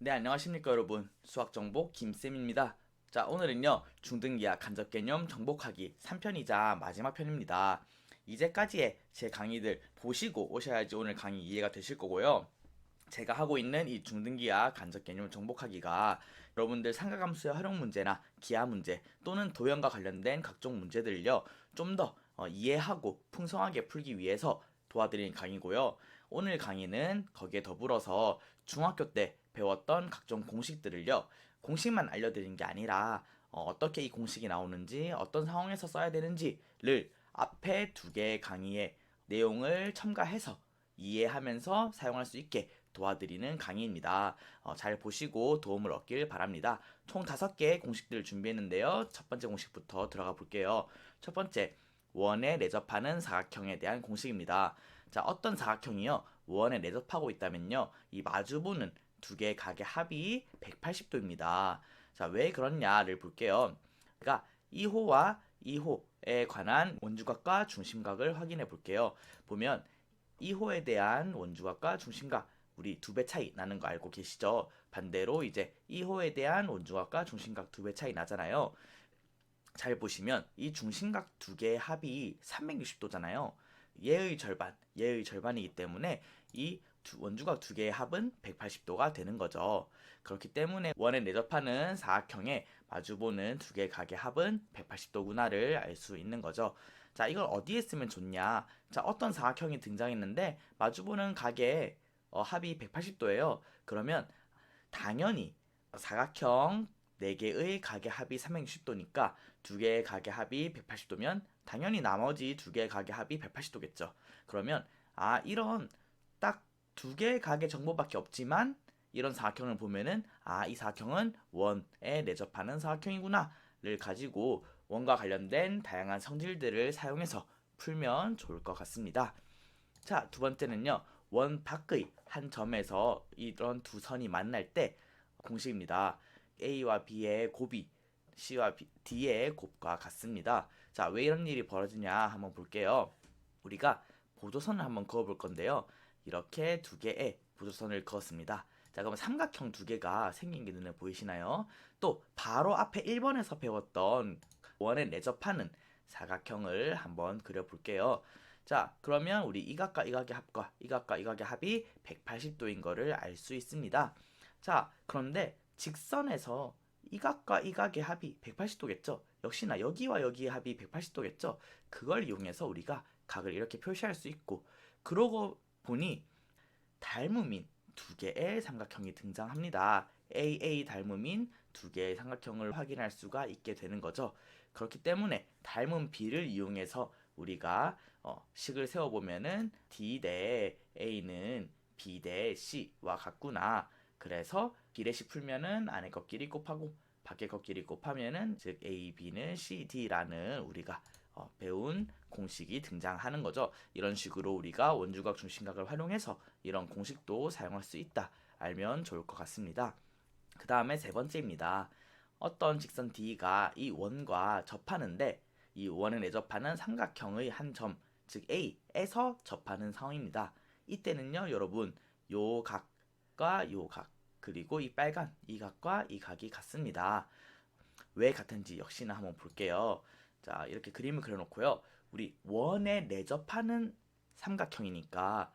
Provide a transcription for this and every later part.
네, 안녕하십니까 여러분. 수학정보 김쌤입니다. 자, 오늘은요, 중등기하 간접개념 정복하기 3편이자 마지막 편입니다. 이제까지의 제 강의들 보시고 오셔야지 오늘 강의 이해가 되실 거고요. 제가 하고 있는 이 중등기하 간접개념 정복하기가 여러분들 상가함수의 활용 문제나 기하 문제 또는 도형과 관련된 각종 문제들을요, 좀더 어, 이해하고 풍성하게 풀기 위해서 도와드리는 강의고요. 오늘 강의는 거기에 더불어서 중학교 때 배웠던 각종 공식들을요. 공식만 알려드린 게 아니라 어, 떻게이 공식이 나오는지 어떤 상황에서 써야 되는지를 앞에 두 개의 강의의 내용을 첨가해서 이해하면서 사용할 수 있게 도와드리는 강의입니다. 어, 잘 보시고 도움을 얻길 바랍니다. 총 다섯 개의 공식들을 준비했는데요. 첫 번째 공식부터 들어가 볼게요. 첫 번째, 원에 내접하는 사각형에 대한 공식입니다. 자, 어떤 사각형이요? 원에 내접하고 있다면요. 이 마주보는 두 개의 각의 합이 180도입니다. 자, 왜 그렇냐를 볼게요. 그러니까 2호와 2호에 관한 원주각과 중심각을 확인해 볼게요. 보면 2호에 대한 원주각과 중심각 우리 두 배 차이 나는 거 알고 계시죠? 반대로 이제 2호에 대한 원주각과 중심각 두 배 차이 나잖아요. 잘 보시면 이 중심각 두 개의 합이 360도잖아요. 얘의 절반, 얘의 절반이기 때문에 이 두- 원주각 두 개의 합은 180도가 되는 거죠. 그렇기 때문에 원에 내접하는 사각형에 마주보는 두 개의 각의 합은 180도구나를 알 수 있는 거죠. 자, 이걸 어디에 쓰면 좋냐? 자, 어떤 사각형이 등장했는데 마주보는 각의 어, 합이 180도예요. 그러면 당연히 사각형 4개의 각의 합이 360도니까 두 개의 각의 합이 180도면 당연히 나머지 두 개의 각의 합이 180도겠죠. 그러면 아 이런 딱두 개의 각의 정보밖에 없지만 이런 사각형을 보면은 아 이 사각형은 원에 내접하는 사각형이구나를 가지고 원과 관련된 다양한 성질들을 사용해서 풀면 좋을 것 같습니다. 자, 두 번째는요. 원 밖의 한 점에서 이런 두 선이 만날 때 공식입니다. A와 B의 곱이 C와 B, D의 곱과 같습니다. 자, 왜 이런 일이 벌어지냐 한번 볼게요. 우리가 보조선을 한번 그어 볼 건데요. 이렇게 두 개의 보조선을 그었습니다. 자, 그럼 삼각형 두 개가 생긴 게 눈에 보이시나요? 또 바로 앞에 1번에서 배웠던 원에 내접하는 사각형을 한번 그려 볼게요. 자, 그러면 우리 이 각과 이 각의 합과 이 각과 이 각의 합이 180도인 거를 알 수 있습니다. 자, 그런데 직선에서 이 각과 이 각의 합이 180도겠죠? 역시나 여기와 여기의 합이 180도겠죠? 그걸 이용해서 우리가 각을 이렇게 표시할 수 있고 그러고 보니 닮음인 두 개의 삼각형이 등장합니다. AA 닮음인 두 개의 삼각형을 확인할 수가 있게 되는 거죠. 그렇기 때문에 닮은 B를 이용해서 우리가 어, 식을 세워보면은 D 대 A는 B 대 C와 같구나. 그래서 비례식 풀면은 안에 것끼리 곱하고 밖에 것끼리 곱하면은 즉 A, B는 C, D라는 우리가 어, 배운 공식이 등장하는 거죠. 이런 식으로 우리가 원주각 중심각을 활용해서 이런 공식도 사용할 수 있다. 알면 좋을 것 같습니다. 그 다음에 세 번째입니다. 어떤 직선 D가 이 원과 접하는데 이 원에 내접하는 삼각형의 한 점, 즉 A에서 접하는 상황입니다. 이때는요, 여러분, 요 각과 요 각, 그리고 이 빨간 이 각과 이 각이 같습니다. 왜 같은지 역시나 한번 볼게요. 자, 이렇게 그림을 그려놓고요. 우리 원에 내접하는 삼각형이니까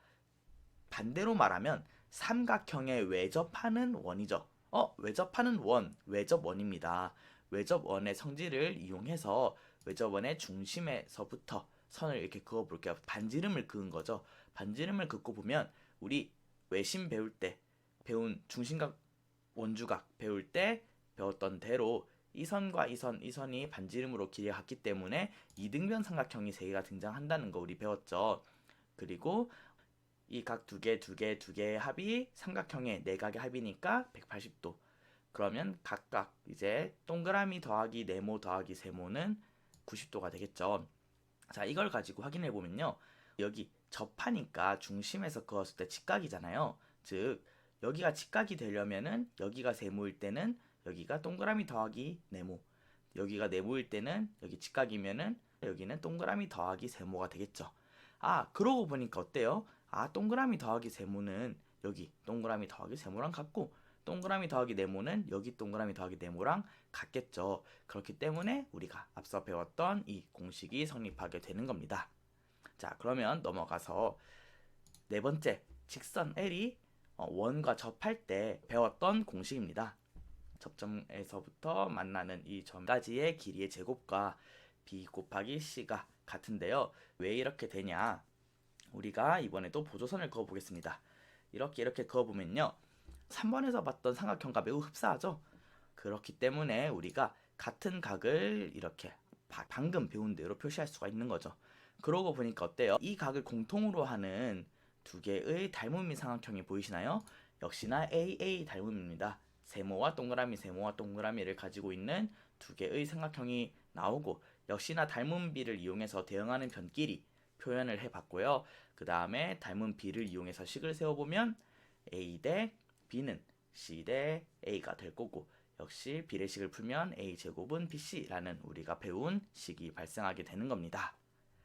반대로 말하면 삼각형에 외접하는 원이죠. 어, 외접하는 원, 외접원입니다. 외접원의 성질을 이용해서 외접원의 중심에서부터 선을 이렇게 그어 볼게요. 반지름을 그은 거죠. 반지름을 긋고 보면 우리 외심 배울 때 배운 중심각 원주각 배울 때 배웠던 대로 이 선과 이 선, 이 선이 반지름으로 길이가 같기 때문에 이등변 삼각형이 세 개가 등장한다는 거 우리 배웠죠. 그리고 이 각 두 개, 두 개, 두 개의 합이 삼각형의 네 각의 합이니까 180도. 그러면 각각 이제 동그라미 더하기 네모 더하기 세모는 90도가 되겠죠. 자, 이걸 가지고 확인해 보면요. 여기 접하니까 중심에서 그었을 때 직각이잖아요. 즉 여기가 직각이 되려면은 여기가 세모일 때는 여기가 동그라미 더하기 네모. 여기가 네모일 때는 여기 직각이면은 여기는 동그라미 더하기 세모가 되겠죠. 아, 그러고 보니까 어때요? 아, 동그라미 더하기 세모는 여기 동그라미 더하기 세모랑 같고 동그라미 더하기 네모는 여기 동그라미 더하기 네모랑 같겠죠. 그렇기 때문에 우리가 앞서 배웠던 이 공식이 성립하게 되는 겁니다. 자, 그러면 넘어가서 네 번째 직선 L이 어, 원과 접할 때 배웠던 공식입니다. 접점에서부터 만나는 이 점까지의 길이의 제곱과 b 곱하기 c가 같은데요. 왜 이렇게 되냐? 우리가 이번에도 보조선을 그어 보겠습니다. 이렇게 이렇게 그어 보면요. 3번에서 봤던 삼각형과 매우 흡사하죠? 그렇기 때문에 우리가 같은 각을 이렇게 바- 방금 배운 대로 표시할 수가 있는 거죠. 그러고 보니까 어때요? 이 각을 공통으로 하는 두 개의 닮음인 삼각형이 보이시나요? 역시나 AA 닮음입니다. 세모와 동그라미, 세모와 동그라미를 가지고 있는 두 개의 삼각형이 나오고 역시나 닮은 비를 이용해서 대응하는 변끼리 표현을 해봤고요. 그 다음에 닮은 비를 이용해서 식을 세워보면 A 대 B는 C 대 A가 될 거고 역시 비례식을 풀면 A 제곱은 BC라는 우리가 배운 식이 발생하게 되는 겁니다.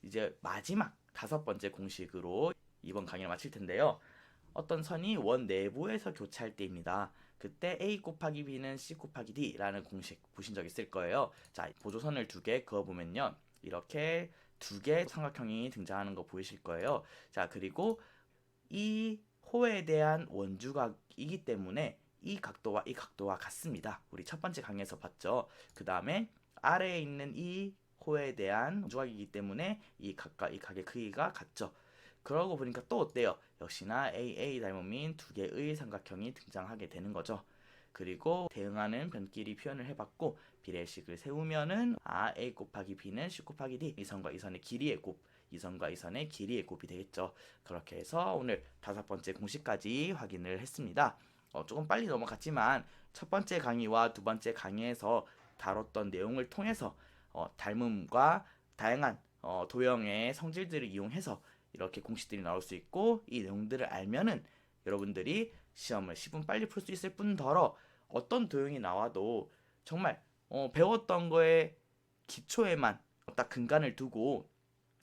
이제 마지막 다섯 번째 공식으로 이번 강의를 마칠 텐데요. 어떤 선이 원 내부에서 교차할 때입니다. 그때 A 곱하기 B는 C 곱하기 D라는 공식 보신 적 있을 거예요. 자, 보조선을 두 개 그어보면요. 이렇게 두 개 삼각형이 등장하는 거 보이실 거예요. 자, 그리고 이 호에 대한 원주각이기 때문에 이 각도와 이 각도와 같습니다. 우리 첫 번째 강의에서 봤죠. 그 다음에 아래에 있는 이 호에 대한 원주각이기 때문에 이 각과 이 각의 크기가 같죠. 그러고 보니까 또 어때요? 역시나 AA 닮음인 두 개의 삼각형이 등장하게 되는 거죠. 그리고 대응하는 변끼리 표현을 해봤고 비례식을 세우면은 아 A 곱하기 B는 C 곱하기 D 이 선과 이 선의 길이의 곱, 이 선과 이 선의 길이의 곱이 되겠죠. 그렇게 해서 오늘 다섯 번째 공식까지 확인을 했습니다. 어, 조금 빨리 넘어갔지만 첫 번째 강의와 두 번째 강의에서 다뤘던 내용을 통해서 어, 닮음과 다양한 어, 도형의 성질들을 이용해서 이렇게 공식들이 나올 수 있고 이 내용들을 알면은 여러분들이 시험을 10분 빨리 풀 수 있을 뿐더러 어떤 도형이 나와도 정말 어, 배웠던 거에 기초에만 딱 근간을 두고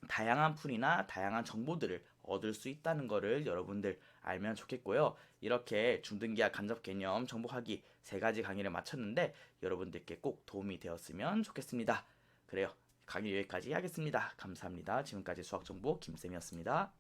다양한 풀이나 다양한 정보들을 얻을 수 있다는 거를 여러분들 알면 좋겠고요. 이렇게 중등기하 간접 개념 정복하기 세 가지 강의를 마쳤는데 여러분들께 꼭 도움이 되었으면 좋겠습니다. 그래요. 강의 여기까지 하겠습니다. 감사합니다. 지금까지 수학정보 김쌤이었습니다.